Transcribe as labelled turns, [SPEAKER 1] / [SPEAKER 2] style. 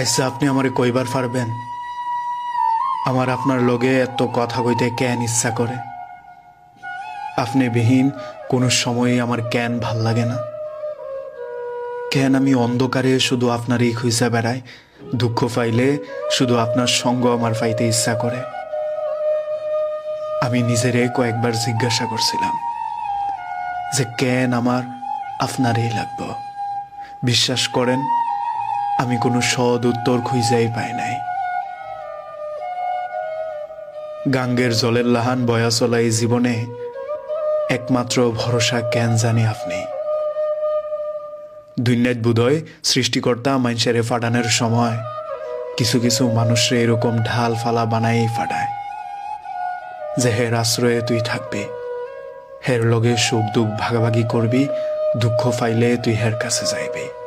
[SPEAKER 1] আচ্ছা আপনি আমারে কইবার পারবেন? আমার আপনার লগে এত কথা কইতে কেন ইচ্ছা করে? আপনি বিহীন কোনো সময়ই আমার কেন ভালো লাগে না? কেন আমি অন্ধকারে শুধু আপনারই খুঁজে বেড়াই? দুঃখ পাইলে শুধু আপনার সঙ্গ আমার পাইতে ইচ্ছা করে। আমি নিজেরে কয়েকবার জিজ্ঞাসা করছিলাম যে কেন আমার আপনারই লাগবে? বিশ্বাস করেন আমি কোনো সদ উত্তর খুঁজেই পাই নাই। গাঙ্গের জলের লাহান বয়া চলা এই জীবনে একমাত্র ভরসা কেন জানি আপনি। দুনিয়াত বোধয় সৃষ্টিকর্তা মানুষেরে ফাটানোর সময় কিছু কিছু মানুষরে এরকম ঢাল ফালা বানাই ফাটায়। যে হের আশ্রয়ে তুই থাকবি, হের লগে সুখ দুঃখ ভাগাভাগি করবি, দুঃখ ফাইলে তুই হের কাছে যাইবি।